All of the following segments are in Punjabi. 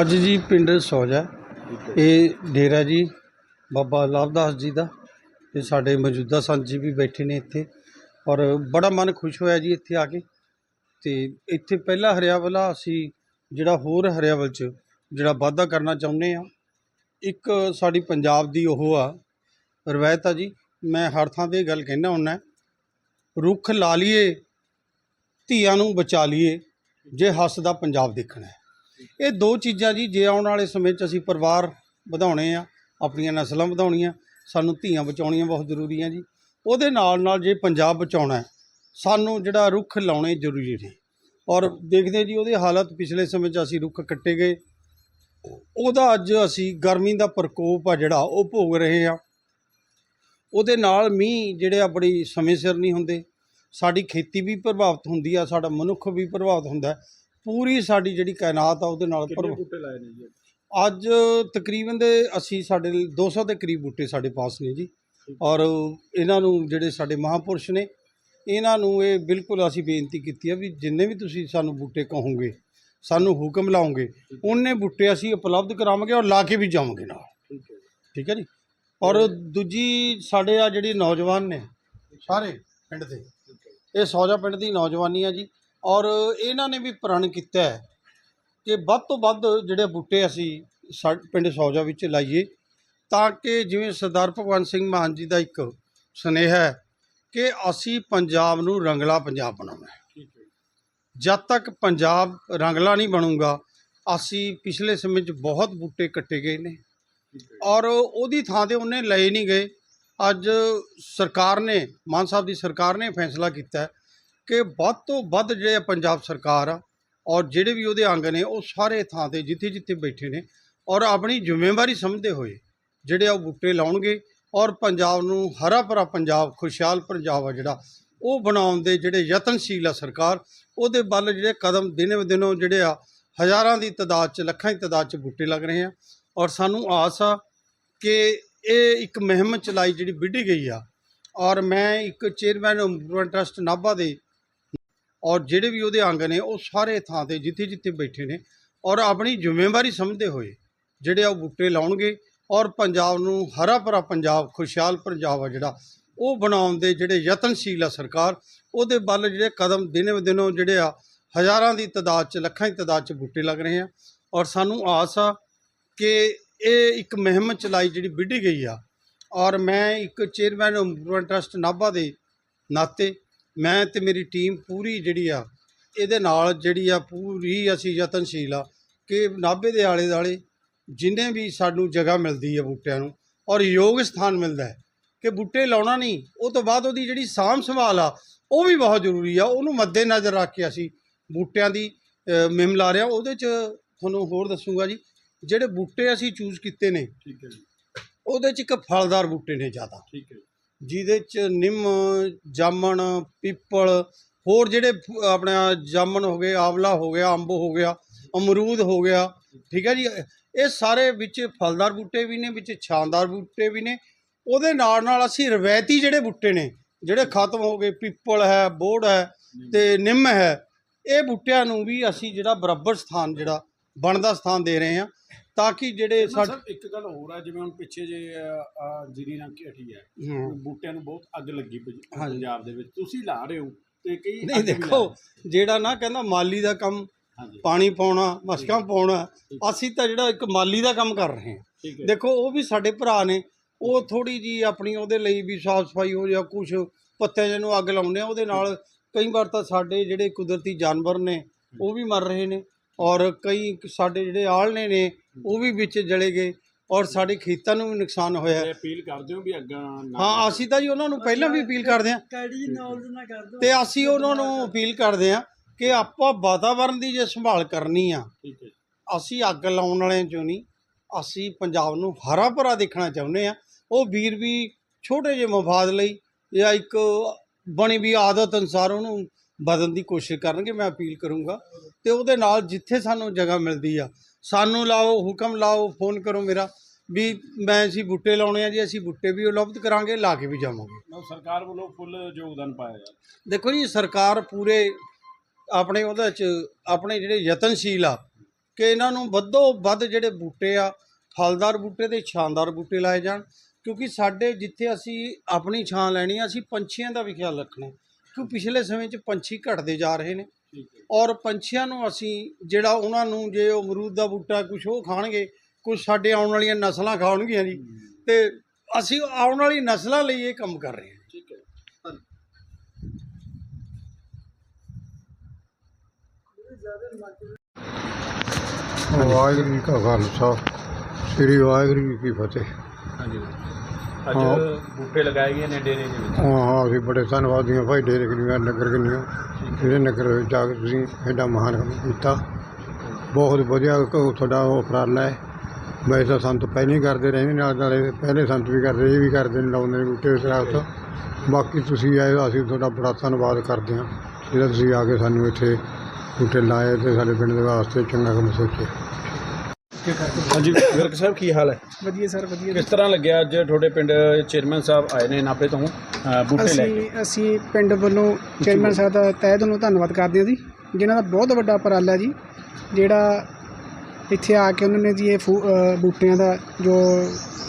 ਅੱਜ ਜੀ ਪਿੰਡ ਸੌਜਾ ਇਹ ਡੇਰਾ ਜੀ, ਬਾਬਾ ਲਾਭਦਾਸ ਜੀ ਦਾ ਤੇ ਸਾਡੇ ਮੌਜੂਦਾ ਸੰਤ ਜੀ ਵੀ ਬੈਠੇ ਨੇ ਇੱਥੇ ਔਰ ਬੜਾ ਮਨ ਖੁਸ਼ ਹੋਇਆ ਜੀ ਇੱਥੇ ਆ ਕੇ। ਤੇ ਇੱਥੇ ਪਹਿਲਾ ਹਰਿਆਵਲਾ ਅਸੀਂ ਜਿਹੜਾ ਹੋਰ ਹਰਿਆਵਲ ਚ ਜਿਹੜਾ ਵਾਧਾ ਕਰਨਾ ਚਾਹੁੰਦੇ ਆ ਇੱਕ ਸਾਡੀ ਪੰਜਾਬ ਦੀ ਉਹ ਆ, ਰਵਾਇਤ ਆ ਜੀ। ਮੈਂ ਹਰ ਥਾਂ ਤੇ ਗੱਲ ਕਹਿਣਾ ਹੁੰਨਾ ਰੁੱਖ ਲਾ ਲਈਏ, ਧੀਆਂ ਨੂੰ ਬਚਾ ਲਈਏ, ਜੇ ਹੱਸਦਾ ਪੰਜਾਬ ਦੇਖਣਾ ਇਹ ਦੋ ਚੀਜ਼ਾਂ ਜੀ, ਜੇ ਆਉਣ ਵਾਲੇ ਸਮੇਂ 'ਚ ਅਸੀਂ ਪਰਿਵਾਰ ਵਧਾਉਣੇ ਆ, ਆਪਣੀਆਂ ਨਸਲਾਂ ਵਧਾਉਣੀਆਂ, ਸਾਨੂੰ ਧੀਆਂ ਬਚਾਉਣੀਆਂ ਬਹੁਤ ਜ਼ਰੂਰੀ ਆ ਜੀ। ਉਹਦੇ ਨਾਲ ਨਾਲ ਜੇ ਪੰਜਾਬ ਬਚਾਉਣਾ ਸਾਨੂੰ ਜਿਹੜਾ ਰੁੱਖ ਲਾਉਣੇ ਜ਼ਰੂਰੀ ਨੇ। ਔਰ ਦੇਖਦੇ ਜੀ, ਉਹਦੀ ਹਾਲਤ ਪਿਛਲੇ ਸਮੇਂ 'ਚ ਅਸੀਂ ਰੁੱਖ ਕੱਟੇ ਗਏ। ਉਹਦਾ ਅੱਜ ਅਸੀਂ ਗਰਮੀ ਦਾ ਪ੍ਰਕੋਪ ਆ ਜਿਹੜਾ, ਉਹ ਭੋਗ ਰਹੇ ਆ ਉਹਦੇ ਨਾਲ ਮੀਂਹ ਜਿਹੜੇ ਆ, ਬੜੀ ਸਮੇਂ ਸਿਰ ਨਹੀਂ ਹੁੰਦੇ। ਸਾਡੀ ਖੇਤੀ ਵੀ ਪ੍ਰਭਾਵਿਤ ਹੁੰਦੀ ਆ, ਸਾਡਾ ਮਨੁੱਖ ਵੀ ਪ੍ਰਭਾਵਿਤ ਹੁੰਦਾ ਪੂਰੀ ਸਾਡੀ ਜਿਹੜੀ ਕਾਇਨਾਤ ਆ ਉਹਦੇ ਨਾਲ ਕਿੰਨੇ ਬੂਟੇ ਲਾਏ ਨੇ ਜੀ? ਅੱਜ ਤਕਰੀਬਨ ਦੇ ਅਸੀਂ ਸਾਡੇ 200 ਦੇ ਕਰੀਬ ਬੂਟੇ ਸਾਡੇ ਪਾਸ ਨੇ ਜੀ। ਔਰ ਇਹਨਾਂ ਨੂੰ ਜਿਹੜੇ ਸਾਡੇ ਮਹਾਪੁਰਸ਼ ਨੇ ਇਹਨਾਂ ਨੂੰ ਇਹ ਬਿਲਕੁਲ ਅਸੀਂ ਬੇਨਤੀ ਕੀਤੀ ਆ ਵੀ ਜਿੰਨੇ ਵੀ ਤੁਸੀਂ ਸਾਨੂੰ ਬੂਟੇ ਕਹੋਗੇ ਸਾਨੂੰ ਹੁਕਮ ਲਾਓਗੇ ਉਹਨੇ ਬੂਟੇ ਅਸੀਂ ਉਪਲਬਧ ਕਰਾਵਾਂਗੇ ਔਰ ਲਾ ਕੇ ਵੀ ਜਾਵਾਂਗੇ ਨਾਲ। ਠੀਕ ਹੈ ਜੀ। ਔਰ ਦੂਜੀ ਸਾਡੇ ਆ ਜਿਹੜੀ ਨੌਜਵਾਨ ਨੇ ਸਾਰੇ ਪਿੰਡ ਦੇ ਇਹ ਸੌਜਾ ਪਿੰਡ ਦੀ ਨੌਜਵਾਨੀ ਆ ਜੀ। ਔਰ ਇਹਨਾਂ ਨੇ ਵੀ ਪ੍ਰਣ ਕੀਤਾ ਹੈ ਕਿ ਵੱਧ ਤੋਂ ਵੱਧ ਜਿਹੜੇ ਬੂਟੇ ਅਸੀਂ ਸਾ ਪਿੰਡ ਸੌਜਾ ਵਿੱਚ ਲਾਈਏ ਤਾਂ ਕਿ ਜਿਵੇਂ ਸਰਦਾਰ ਭਗਵੰਤ ਸਿੰਘ ਮਾਨ ਜੀ ਦਾ ਇੱਕ ਸੁਨੇਹਾ ਹੈ ਕਿ ਅਸੀਂ ਪੰਜਾਬ ਨੂੰ ਰੰਗਲਾ ਪੰਜਾਬ ਬਣਾਉਣਾ ਹੈ। ਜਦ ਤੱਕ ਪੰਜਾਬ ਰੰਗਲਾ ਨਹੀਂ ਬਣੂਗਾ ਅਸੀਂ ਪਿਛਲੇ ਸਮੇਂ 'ਚ ਬਹੁਤ ਬੂਟੇ ਕੱਟੇ ਗਏ ਨੇ। ਔਰ ਉਹਦੀ ਥਾਂ ਤੇ ਉਹਨੇ ਲਏ ਨਹੀਂ ਗਏ। ਅੱਜ ਸਰਕਾਰ ਨੇ ਮਾਨ ਸਾਹਿਬ ਦੀ ਸਰਕਾਰ ਨੇ ਫੈਸਲਾ ਕੀਤਾ ਕਿ ਵੱਧ ਤੋਂ ਵੱਧ ਜਿਹੜੇ ਪੰਜਾਬ ਸਰਕਾਰ ਆ ਔਰ ਜਿਹੜੇ ਵੀ ਉਹਦੇ ਅੰਗ ਨੇ, ਉਹ ਸਾਰੇ ਥਾਂ ਤੇ ਜਿੱਥੇ ਜਿੱਥੇ ਬੈਠੇ ਨੇ ਔਰ ਆਪਣੀ ਜ਼ਿੰਮੇਵਾਰੀ ਸਮਝਦੇ ਹੋਏ ਜਿਹੜੇ ਆ ਉਹ ਬੂਟੇ ਲਾਉਣਗੇ ਔਰ ਪੰਜਾਬ ਨੂੰ ਹਰਾ ਭਰਾ ਪੰਜਾਬ, ਖੁਸ਼ਹਾਲ ਪੰਜਾਬ ਆ ਜਿਹੜਾ, ਉਹ ਬਣਾਉਣ ਦੇ ਜਿਹੜੇ ਯਤਨਸ਼ੀਲ ਆ ਸਰਕਾਰ, ਉਹਦੇ ਵੱਲ ਜਿਹੜੇ ਕਦਮ ਦਿਨੇ ਬ ਦਿਨੋਂ ਜਿਹੜੇ ਆ ਹਜ਼ਾਰਾਂ ਦੀ ਤਾਦਾਦ 'ਚ, ਲੱਖਾਂ ਦੀ ਤਾਦਾਦ 'ਚ ਬੂਟੇ ਲੱਗ ਰਹੇ ਆ ਔਰ ਸਾਨੂੰ ਆਸ ਆ ਕਿ ਇਹ ਇੱਕ ਮੁਹਿੰਮ ਚਲਾਈ ਜਿਹੜੀ ਵਿੱਢੀ ਗਈ ਆ ਔਰ ਮੈਂ ਇੱਕ ਚੇਅਰਮੈਨ ਇੰਪਰੂਵਮੈਂਟ ਟਰਸਟ ਨਾਭਾ ਦੇ ਔਰ ਜਿਹੜੇ ਵੀ ਉਹਦੇ ਅੰਗ ਨੇ, ਉਹ ਸਾਰੇ ਥਾਂ ਤੇ ਜਿੱਥੇ ਜਿੱਥੇ ਬੈਠੇ ਨੇ ਔਰ ਆਪਣੀ ਜ਼ਿੰਮੇਵਾਰੀ ਸਮਝਦੇ ਹੋਏ ਜਿਹੜੇ ਆ ਉਹ ਬੂਟੇ ਲਾਉਣਗੇ ਔਰ ਪੰਜਾਬ ਨੂੰ ਹਰਾ ਭਰਾ ਪੰਜਾਬ, ਖੁਸ਼ਹਾਲ ਪੰਜਾਬ ਆ ਜਿਹੜਾ, ਉਹ ਬਣਾਉਣ ਦੇ ਜਿਹੜੇ ਯਤਨਸ਼ੀਲ ਆ ਸਰਕਾਰ, ਉਹਦੇ ਵੱਲ ਜਿਹੜੇ ਕਦਮ ਦਿਨੇ ਬ ਦਿਨੋਂ ਜਿਹੜੇ ਆ ਹਜ਼ਾਰਾਂ ਦੀ ਤਾਦਾਦ 'ਚ, ਲੱਖਾਂ ਦੀ ਤਾਦਾਦ 'ਚ ਬੂਟੇ ਲੱਗ ਰਹੇ ਆ ਔਰ ਸਾਨੂੰ ਆਸ ਆ ਕਿ ਇਹ ਇੱਕ ਮੁਹਿੰਮ ਚਲਾਈ ਜਿਹੜੀ ਵਿੱਢੀ ਗਈ ਆ ਔਰ ਮੈਂ ਇੱਕ ਚੇਅਰਮੈਨ ਇੰਪਰੂਵਮੈਂਟ ਟਰਸਟ ਨਾਭਾ ਦੇ ਨਾਤੇ ਮੈਂ ਤੇ ਮੇਰੀ ਟੀਮ ਪੂਰੀ ਜਿਹੜੀ ਆ ਇਹਦੇ ਨਾਲ ਜਿਹੜੀ ਆ ਪੂਰੀ ਅਸੀਂ ਯਤਨਸ਼ੀਲ ਆ ਕਿ ਨਾਭੇ ਦੇ ਆਲੇ ਦੁਆਲੇ ਜਿੰਨੇ ਵੀ ਸਾਨੂੰ ਜਗ੍ਹਾ ਮਿਲਦੀ ਹੈ ਬੂਟਿਆਂ ਨੂੰ ਔਰ ਯੋਗ ਸਥਾਨ ਮਿਲਦਾ ਹੈ ਕਿ ਬੂਟੇ ਲਾਉਣਾ ਨਹੀਂ ਉਹ ਤੋਂ ਬਾਅਦ ਉਹਦੀ ਜਿਹੜੀ ਸਾਂਭ ਸੰਭਾਲ ਆ ਉਹ ਵੀ ਬਹੁਤ ਜ਼ਰੂਰੀ ਆ ਉਹਨੂੰ ਮੱਦੇ ਨਜ਼ਰ ਰੱਖ ਕੇ ਅਸੀਂ ਬੂਟਿਆਂ ਦੀ ਮੁਹਿੰਮ ਲਾ ਰਹੇ ਉਹਦੇ 'ਚ ਤੁਹਾਨੂੰ ਹੋਰ ਦੱਸੂਗਾ ਜੀ ਜਿਹੜੇ ਬੂਟੇ ਅਸੀਂ ਚੂਜ਼ ਕੀਤੇ ਨੇ ਠੀਕ ਹੈ ਜੀ। ਉਹਦੇ 'ਚ ਇੱਕ ਫਲਦਾਰ ਬੂਟੇ ਨੇ ਜ਼ਿਆਦਾ। ਠੀਕ ਹੈ ਜਿਹਦੇ 'ਚ ਨਿੰਮ, ਜਾਮਣ, ਪੀਪਲ, ਹੋਰ ਜਿਹੜੇ ਫ- ਆਪਣਾ ਜਾਮਣ ਹੋ ਗਏ, ਆਵਲਾ ਹੋ ਗਿਆ, ਅੰਬ ਹੋ ਗਿਆ, ਅਮਰੂਦ ਹੋ ਗਿਆ, ਠੀਕ ਹੈ ਜੀ? ਇਹ ਸਾਰੇ ਵਿੱਚ ਫਲਦਾਰ ਬੂਟੇ ਵੀ ਨੇ, ਵਿੱਚ ਛਾਂਦਾਰ ਬੂਟੇ ਵੀ ਨੇ। ਉਹਦੇ ਨਾਲ ਨਾਲ ਅਸੀਂ ਰਵਾਇਤੀ ਜਿਹੜੇ ਬੂਟੇ ਨੇ, ਜਿਹੜੇ ਖਤਮ ਹੋ ਗਏ, ਪੀਪਲ ਹੈ, ਬੋੜ ਹੈ ਤੇ ਨਿੰਮ ਹੈ, ਇਹ ਬੂਟਿਆਂ ਨੂੰ ਵੀ ਅਸੀਂ ਜਿਹੜਾ ਬਰਾਬਰ ਸਥਾਨ ਜਿਹੜਾ ਬਣਦਾ ਸਥਾਨ ਦੇ ਰਹੇ ਹਾਂ। ਤਾਂ ਕਿ ਜਿਹੜੇ ਸਰ ਸਾਡੇ ਇੱਕ ਗੱਲ ਹੋਰ ਆ ਜਿਵੇਂ ਹੁਣ ਪਿੱਛੇ ਜੇ ਜੀਰੀ ਰੰਗ ਕੀ ਹਟੀ ਹੈ। ਬੂਟਿਆਂ ਨੂੰ ਬਹੁਤ ਅੱਗ ਲੱਗੀ। ਪੰਜਾਬ ਦੇ ਵਿੱਚ। ਤੁਸੀਂ ਲਾ ਰਹੇ ਹੋ ਤੇ ਕਈ ਨਹੀਂ ਦੇਖੋ। ਜਿਹੜਾ ਨਾ ਕਹਿੰਦਾ ਮਾਲੀ ਦਾ ਕੰਮ ਪਾਣੀ ਪਾਉਣਾ ਮਸ਼ਕਾਂ ਪਾਉਣਾ ਅਸੀਂ ਤਾਂ ਜਿਹੜਾ ਇੱਕ ਮਾਲੀ ਦਾ ਕੰਮ ਕਰ ਰਹੇ ਹਾਂ। ਦੇਖੋ ਉਹ ਵੀ ਸਾਡੇ ਭਰਾ ਨੇ ਉਹ ਥੋੜੀ ਜੀ ਆਪਣੀ ਉਹਦੇ ਲਈ ਵੀ ਸਾਫ਼ ਸਫ਼ਾਈ ਹੋ ਜਾ ਕੁਝ ਪੱਤਿਆਂ ਨੂੰ ਅੱਗ ਲਾਉਂਦੇ ਆ ਉਹਦੇ ਨਾਲ ਕਈ ਵਾਰ ਤਾਂ ਸਾਡੇ ਜਿਹੜੇ ਕੁਦਰਤੀ ਜਾਨਵਰ ਨੇ ਉਹ ਵੀ ਮਰ ਰਹੇ ਨੇ। ਔਰ ਕਈ ਸਾਡੇ ਜਿਹੜੇ ਆਲਣੇ ਨੇ ਉਹ ਵੀ ਵਿੱਚ ਜਲੇ ਗਏ ਔਰ ਸਾਡੇ ਖੇਤਾਂ ਨੂੰ ਵੀ ਨੁਕਸਾਨ ਹੋਇਆ। ਅਪੀਲ ਕਰਦੇ ਹੋ ਵੀ ਅੱਗਾਂ ਹਾਂ ਅਸੀਂ ਤਾਂ ਜੀ ਉਹਨਾਂ ਨੂੰ ਪਹਿਲਾਂ ਵੀ ਅਪੀਲ ਕਰਦੇ ਹਾਂ। ਕੜੀ ਨੌਲੇਜ ਨਾ ਕਰ ਦੋ ਤੇ ਅਸੀਂ ਉਹਨਾਂ ਨੂੰ ਅਪੀਲ ਕਰਦੇ ਹਾਂ ਕਿ ਆਪਾਂ ਵਾਤਾਵਰਣ ਦੀ ਜੇ ਸੰਭਾਲ ਕਰਨੀ ਆ ਠੀਕ ਹੈ ਅਸੀਂ ਅੱਗ ਲਾਉਣ ਵਾਲਿਆਂ ਚੋਂ ਨਹੀਂ ਅਸੀਂ ਪੰਜਾਬ ਨੂੰ ਹਰਾ ਭਰਾ ਦੇਖਣਾ ਚਾਹੁੰਦੇ ਆ ਉਹ ਵੀਰ ਵੀ ਛੋਟੇ ਜਿਹੇ ਮਫਾਦ ਲਈ ਜਾਂ ਇੱਕ ਬਣੀ ਵੀ ਆਦਤ ਅਨੁਸਾਰ ਉਹਨੂੰ ਬਦਲਣ ਦੀ ਕੋਸ਼ਿਸ਼ ਕਰਨਗੇ ਮੈਂ ਅਪੀਲ ਕਰੂੰਗਾ। ਤੇ ਉਹਦੇ ਨਾਲ ਜਿੱਥੇ ਸਾਨੂੰ ਜਗ੍ਹਾ ਮਿਲਦੀ ਆ ਸਾਨੂੰ ਲਾਓ ਹੁਕਮ ਲਾਓ ਫੋਨ ਕਰੋ ਮੇਰਾ ਵੀ ਮੈਂ ਅਸੀਂ ਬੂਟੇ ਲਾਉਣੇ ਆ ਜੀ ਅਸੀਂ ਬੂਟੇ ਵੀ ਉਪਲਬਧ ਕਰਾਂਗੇ ਲਾ ਕੇ ਵੀ ਜਾਵਾਂਗੇ। ਸਰਕਾਰ ਵੱਲੋਂ ਫੁੱਲ ਯੋਗਦਾਨ ਪਾਇਆ ਜਾ ਦੇਖੋ ਜੀ ਸਰਕਾਰ ਪੂਰੇ ਆਪਣੇ ਉਹਦੇ ਚ ਆਪਣੇ ਜਿਹੜੇ ਯਤਨਸ਼ੀਲ ਆ ਕਿ ਇਹਨਾਂ ਨੂੰ ਵੱਧੋ ਵੱਧ ਜਿਹੜੇ ਬੂਟੇ ਆ ਫਲਦਾਰ ਬੂਟੇ ਤੇ ਛਾਂਦਾਰ ਬੂਟੇ ਲਾਏ ਜਾਣ ਕਿਉਂਕਿ ਸਾਡੇ ਜਿੱਥੇ ਅਸੀਂ ਆਪਣੀ ਛਾਂ ਲੈਣੀ ਆ ਅਸੀਂ ਪੰਛੀਆਂ ਦਾ ਵੀ ਖਿਆਲ ਰੱਖਣਾ ਕਿਉਂਕਿ ਪਿਛਲੇ ਸਮੇਂ 'ਚ ਪੰਛੀ ਘਟਦੇ ਜਾ ਰਹੇ ਨੇ। ਠੀਕ ਹੈ। ਔਰ ਪੰਛੀਆਂ ਨੂੰ ਅਸੀਂ ਜਿਹੜਾ ਉਹਨਾਂ ਨੂੰ ਜੇ ਉਹ ਅਮਰੂਦ ਦਾ ਬੂਟਾ ਕੁਝ ਉਹ ਖਾਣਗੇ ਕੁਝ ਸਾਡੇ ਆਉਣ ਵਾਲੀਆਂ ਨਸਲਾਂ ਖਾਣਗੀਆਂ ਜੀ। ਤੇ ਅਸੀਂ ਆਉਣ ਵਾਲੀ ਨਸਲਾਂ ਲਈ ਇਹ ਕੰਮ ਕਰ ਰਹੇ ਹਾਂ। ਠੀਕ ਹੈ। ਵਾਹਿਗੁਰੂ ਜੀ ਕਾ ਖਾਲਸਾ ਸ੍ਰੀ ਵਾਹਿਗੁਰੂ ਜੀ ਕੀ ਫਤਿਹ। ਹਾਂਜੀ। ਹਾਂ। ਅੱਜ ਬੂਟੇ ਲਗਾਏ ਗਏ ਨੇ ਡੇਰੇ ਦੇ ਵਿੱਚ। ਹਾਂ ਹਾਂ ਅਸੀਂ ਬੜੇ ਧੰਨਵਾਦੀ ਹਾਂ ਭਾਈ ਡੇਰੇ ਕਿੰਨੀਆਂ ਨਗਰ ਕਿੰਨੀਆਂ ਜਿਹੜੇ ਨਗਰ ਵਿੱਚ ਜਾ ਕੇ ਤੁਸੀਂ ਐਡਾ ਮਹਾਨ ਕੰਮ ਕੀਤਾ। ਬਹੁਤ ਵਧੀਆ ਕ- ਤੁਹਾਡਾ ਉਹ ਉਪਰਾਲਾ ਹੈ। ਵੈਸੇ ਤਾਂ ਸੰਤ ਪਹਿਲਾਂ ਹੀ ਕਰਦੇ ਰਹਿੰਦੇ ਨਾਲ ਨਾਲੇ ਪਹਿਲੇ ਸੰਤ ਵੀ ਕਰਦੇ ਇਹ ਵੀ ਕਰਦੇ ਨੇ ਲਾਉਂਦੇ ਨੇ ਬੂਟੇ ਦਰਖਤ ਬਾਕੀ ਤੁਸੀਂ ਆਏ ਅਸੀਂ ਤੁਹਾਡਾ ਬੜਾ ਧੰਨਵਾਦ ਕਰਦੇ ਹਾਂ। ਜਿਹੜਾ ਤੁਸੀਂ ਆ ਕੇ ਸਾਨੂੰ ਇੱਥੇ ਬੂਟੇ ਲਾਏ ਤੇ ਸਾਡੇ ਪਿੰਡ ਦੇ ਵਾਸਤੇ ਚੰਗਾ ਕੰਮ ਸੋਚਿਆ। ਹਾਂਜੀ ਵਿਰਕ ਸਾਹਿਬ ਕੀ ਹਾਲ ਹੈ? ਵਧੀਆ ਸਰ ਵਧੀਆ। ਕਿਸ ਤਰ੍ਹਾਂ ਲੱਗਿਆ ਅੱਜ ਤੁਹਾਡੇ ਪਿੰਡ ਚੇਅਰਮੈਨ ਸਾਹਿਬ ਆਏ ਨੇ ਨਾਪੇ ਤੋਂ ਅ, ਬੂਟੇ ਲੈ ਕੇ? ਅਸੀਂ ਅਸੀਂ ਪਿੰਡ ਵੱਲੋਂ ਚੇਅਰਮੈਨ ਸਾਹਿਬ ਦਾ ਤਹਿ ਦਿਲੋਂ ਧੰਨਵਾਦ ਕਰਦੇ ਹਾਂ ਜੀ ਜਿਨ੍ਹਾਂ ਦਾ ਬਹੁਤ ਵੱਡਾ ਉਪਰਾਲਾ ਜੀ ਜਿਹੜਾ ਇੱਥੇ ਆ ਕੇ ਉਹਨਾਂ ਨੇ ਜੀ ਇਹ ਫੂ- ਅ, ਬੂਟਿਆਂ ਦਾ ਜੋ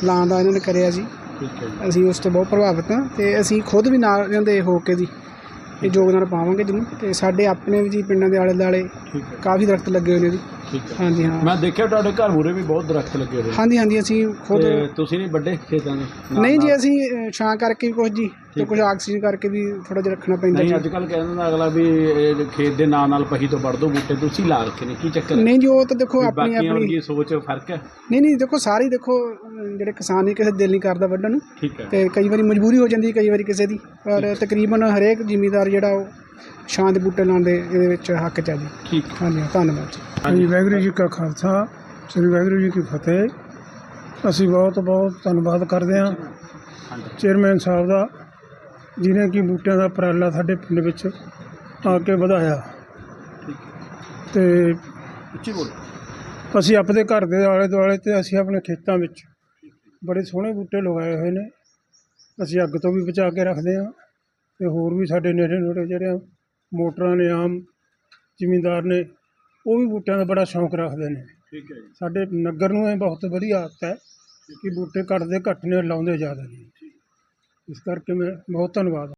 ਲਾਉਣ ਦਾ ਇਹਨਾਂ ਨੇ ਕਰਿਆ ਜੀ। ਠੀਕ ਹੈ ਜੀ। ਅਸੀਂ ਉਸ ਤੋਂ ਬਹੁਤ ਪ੍ਰਭਾਵਿਤ ਹਾਂ ਤੇ ਅਸੀਂ ਖੁਦ ਵੀ ਨਾਲ ਇਹਨਾਂ ਦੇ ਹੋ ਕੇ ਜੀ ਇਹ ਯੋਗਦਾਨ ਪਾਵਾਂਗੇ ਜਿਹਨੂੰ ਤੇ ਸਾਡੇ ਆਪਣੇ ਵੀ ਜੀ ਪਿੰਡਾਂ ਦੇ ਆਲੇ ਦੁਆਲੇ ਠੀਕ ਹੈ। ਕਾਫੀ ਦਰਖਤ ਲੱਗੇ ਹੋਏ ਨੇ ਜੀ। ਠੀਕ ਹੈ। ਹਾਂਜੀ ਹਾਂ। ਮੈਂ ਦੇਖਿਆ ਤੁਹਾਡੇ ਘਰ ਮੂਰੇ ਵੀ ਬਹੁਤ ਦਰਖਤ ਲੱਗੇ ਹੋਏ। ਨੇ ਹਾਂਜੀ ਹਾਂਜੀ ਅਸੀਂ ਖੁਦ ਤੇ ਤੁਸੀਂ ਨਹੀਂ ਵੱਡੇ ਖੇਤਾਂ ਦੇ? ਨਾਲ- ਨਹੀਂ ਜੀ ਨਾਲ? ਅਸੀਂ ਅ, ਛਾਂ ਕਰਕੇ ਵੀ ਕੁਝ ਜੀ ਤੇ ਕੁਝ ਆਕਸੀਜਨ ਕਰਕੇ ਵੀ ਥੋੜਾ ਜਿਹਾ ਰੱਖਣਾ ਪੈਂਦਾ ਨਹੀਂ ਜੀ। ਅੱਜ ਕੱਲ ਕਹਿੰਦਾ ਅਗਲਾ ਵੀ ਇਹ ਖੇਤ ਦੇ ਨਾਲ ਨਾਲ ਪਹੀ ਤੋਂ ਵੱਢ ਦੋ ਬੂਟੇ ਤੁਸੀਂ ਲਾ ਰੱਖੇ ਨੇ ਕੀ ਚੱਕਰ ਹੈ? ਨਹੀਂ ਜੀ ਉਹ ਤਾਂ ਦੇਖੋ ਵੀ ਆਪਣੀ ਬਾਕੀਆਂ ਆਪਣੀ ਵਰਗੀ ਸੋਚ ਫ਼ਰਕ ਹੈ? ਨਹੀਂ ਨਹੀਂ ਦੇਖੋ ਸਾਰੇ ਹੀ ਦੇਖੋ ਜਿਹੜੇ ਕਿਸਾਨ ਨੇ ਕਿਸੇ ਦਿਲ ਨਹੀਂ ਕਰਦਾ ਵੱਢਣ ਨੂੰ। ਠੀਕ ਹੈ। ਤੇ ਕਈ ਵਾਰੀ ਮਜਬੂਰੀ ਹੋ ਜਾਂਦੀ ਕਈ ਵਾਰੀ ਕਿਸੇ ਦੀ। ਪਰ ਤਕਰੀਬਨ ਹਰੇਕ ਜ਼ਿਮੀਦਾਰ ਜਿਹੜਾ ਉਹ ਛਾਂ ਦੇ ਬੂਟੇ ਲਾਉਣ ਦੇ ਇਹਦੇ ਵਿੱਚ ਹੱਕ ਚ ਆ ਜੀ। ਠੀਕ। ਹਾਂਜੀ ਧੰਨਵਾਦ ਜੀ। ਹਾਂਜੀ। ਵਾਹਿਗੁਰੂ ਜੀ ਕਾ ਖਾਲਸਾ ਸ੍ਰੀ ਵਾਹਿਗੁਰੂ ਜੀ ਕੀ ਫਤਿਹ। ਅਸੀਂ ਬਹੁਤ ਬਹੁਤ ਧੰਨਵਾਦ ਕਰਦੇ ਹਾਂ ਚੇਅਰਮੈਨ ਸਾਹਿਬ ਦਾ ਜਿਨੇ ਕਿ ਬੂਟਿਆਂ ਦਾ ਉਪਰਾਲਾ ਸਾਡੇ ਪਿੰਡ ਵਿੱਚ ਆ ਕੇ ਵਧਾਇਆ। ਤੇ ਉੱਚੀ ਬੋਲੋ। ਅਸੀਂ ਆਪਣੇ ਘਰ ਦੇ ਆਲੇ ਦੁਆਲੇ ਤੇ ਅਸੀਂ ਆਪਣੇ ਖੇਤਾਂ ਵਿੱਚ ਬੜੇ ਸੋਹਣੇ ਬੂਟੇ ਲਗਾਏ ਹੋਏ ਨੇ। ਅਸੀਂ ਅੱਗ ਤੋਂ ਵੀ ਬਚਾ ਕੇ ਰੱਖਦੇ ਹਾਂ। ਤੇ ਹੋਰ ਵੀ ਸਾਡੇ ਨੇੜੇ ਨੇੜੇ ਜਿਹੜੇ ਆ ਮੋਟਰਾਂ ਨੇ ਆਮ ਜ਼ਿਮੀਂਦਾਰ ਨੇ ਉਹ ਵੀ ਬੂਟਿਆਂ ਦਾ ਬੜਾ ਸ਼ੌਂਕ ਰੱਖਦੇ ਨੇ। ਠੀਕ ਹੈ ਜੀ। ਸਾਡੇ ਨਗਰ ਨੂੰ ਇਹ ਬਹੁਤ ਵਧੀਆ ਆਦਤ ਹੈ ਕਿ ਬੂਟੇ ਘੱਟਦੇ ਘੱਟ ਨੇ ਲਾਉਂਦੇ ਜ਼ਿਆਦਾ ਨੇ। ਇਸ ਕਰਕੇ ਮੈਂ ਬਹੁਤ ਧੰਨਵਾਦ।